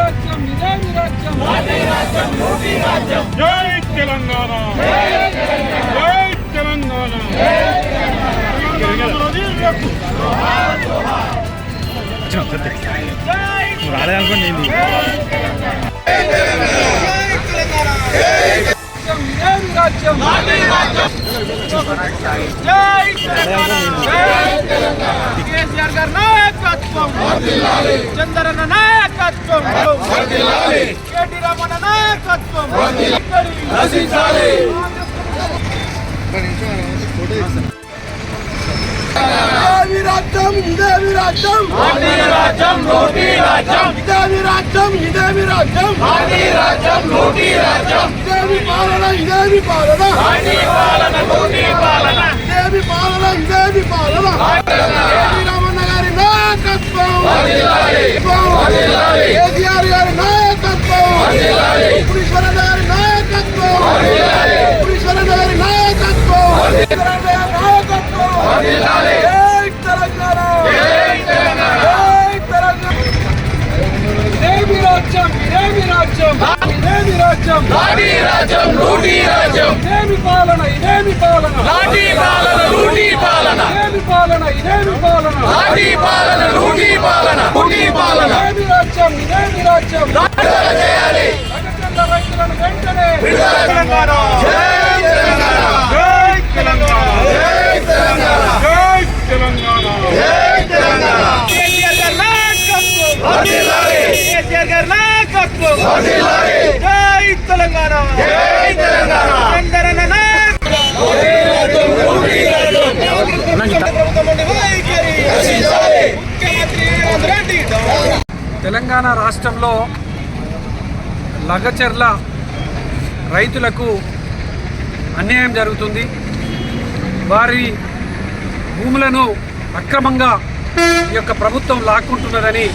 రాజ్యం ఇదేమి రాజ్యం. రాజ్యం లోకీ రాజ్యం. జై తెలంగాణ. జై తెలంగాణ. రాలేదనుకోండి రాజ్యం జై తెలంగాణ. కేసీఆర్ గారి నాయకత్వం. చంద్రన్న నాయకత్వం కేటీ రామన్న నాయకత్వం నశించాలి ఇదేమి రాజ్యం ఇదేమి రాజ్యం రాజ్యం లోటీ రాజ్యం ఇదేమి రాజ్యం ఇదేమి రాజ్యం రాజ్యం లోటీ రాజ్యం ఇదేమి పాలన ఇదేమి పాలన పాలన లోటీ పాలన ఇదేమి పాలన ఇదేమి పాలన ఇదేమి రాజ్యం ఇదేమి రాజ్యం ఇదేమి రాజ్యం లాఠీ రాజ్యం లూటీ రాజ్యం ఇదేమి పాలన ఇదేమి పాలన లాఠీ పాలన లూటీ పాలన ఇదేమి పాలన ఇదేమి పాలన లాఠీ పాలన లూటీ పాలన లూటీ పాలన ఇదేమి రాజ్యం ఇదేమి రాజ్యం విడుదల చేయాలి అగచంద రైతులను వెంటనే విడుదల తెలంగాణ జై తెలంగాణ జై తెలంగాణ జై తెలంగాణ జై తెలంగాణ జై తెలంగాణ కేసీఆర్ గారి నాయకత్వం వర్ధిల్లాలి కేసీఆర్ గారి నాయకత్వం వర్ధిల్లాలి జై తెలంగాణ జై తెలంగాణ తెలంగాణ రాష్ట్రంలో లగచర్ల రైతులకు అన్యాయం జరుగుతుంది. వారి భూములను అక్రమంగా ఈ యొక్క ప్రభుత్వం లాక్కుంటున్నదని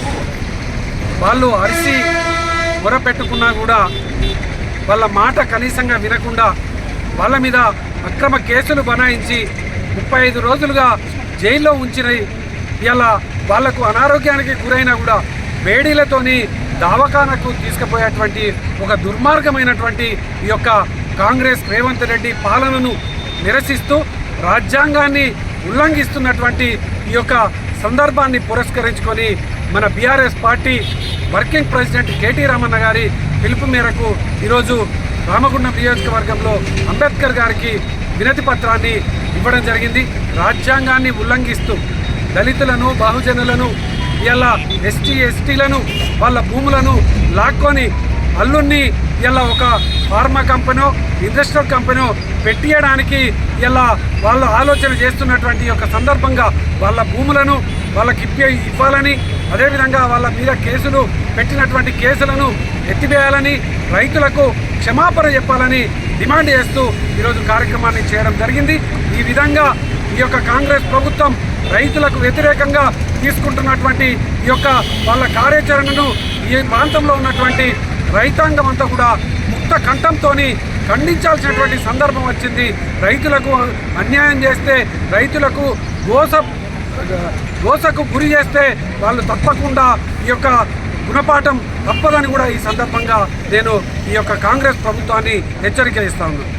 వాళ్ళు అరిసి మొరపెట్టుకున్నా కూడా వాళ్ళ మాట కనీసంగా వినకుండా వాళ్ళ మీద అక్రమ కేసులు బనాయించి ముప్పై ఐదు రోజులుగా జైల్లో ఉంచిన ఇలా వాళ్ళకు అనారోగ్యానికి గురైనా కూడా వేడీలతోని దావకానకు తీసుకుపోయేటువంటి ఒక దుర్మార్గమైనటువంటి ఈ యొక్క కాంగ్రెస్ రేవంత్ రెడ్డి పాలనను నిరసిస్తూ రాజ్యాంగాన్ని ఉల్లంఘిస్తున్నటువంటి ఈ యొక్క సందర్భాన్ని పురస్కరించుకొని మన BRS party working president KT Ramanna గారి పిలుపు మేరకు ఈరోజు రామగుండం నియోజకవర్గంలో అంబేద్కర్ గారికి వినతి పత్రాన్ని ఇవ్వడం జరిగింది. రాజ్యాంగాన్ని ఉల్లంఘిస్తూ దళితులను బహుజనులను ఇలా ఎస్టీ ఎస్టీలను వాళ్ళ భూములను లాక్కొని అల్లుణ్ణి ఇలా ఒక ఫార్మా కంపెనో ఇండస్ట్రియల్ కంపెనో పెట్టియడానికి ఇలా వాళ్ళు ఆలోచన చేస్తున్నటువంటి యొక్క సందర్భంగా వాళ్ళ భూములను వాళ్ళకి ఇప్పి ఇవ్వాలని అదేవిధంగా వాళ్ళ మీద కేసులు పెట్టినటువంటి కేసులను ఎత్తివేయాలని రైతులకు క్షమాపణ చెప్పాలని డిమాండ్ చేస్తూ ఈరోజు కార్యక్రమాన్ని చేయడం జరిగింది. ఈ విధంగా ఈ యొక్క కాంగ్రెస్ ప్రభుత్వం రైతులకు వ్యతిరేకంగా తీసుకుంటున్నటువంటి ఈ యొక్క వాళ్ళ కార్యాచరణను ఈ ప్రాంతంలో ఉన్నటువంటి రైతాంగం అంతా కూడా ముక్త కంఠంతో ఖండించాల్సినటువంటి సందర్భం వచ్చింది. రైతులకు అన్యాయం చేస్తే రైతులకు గోస గోసకు గురి చేస్తే వాళ్ళు తప్పకుండా ఈ యొక్క గుణపాఠం తప్పదని కూడా ఈ సందర్భంగా నేను ఈ యొక్క కాంగ్రెస్ ప్రభుత్వాన్ని హెచ్చరిక ఇస్తా ఉన్నాను.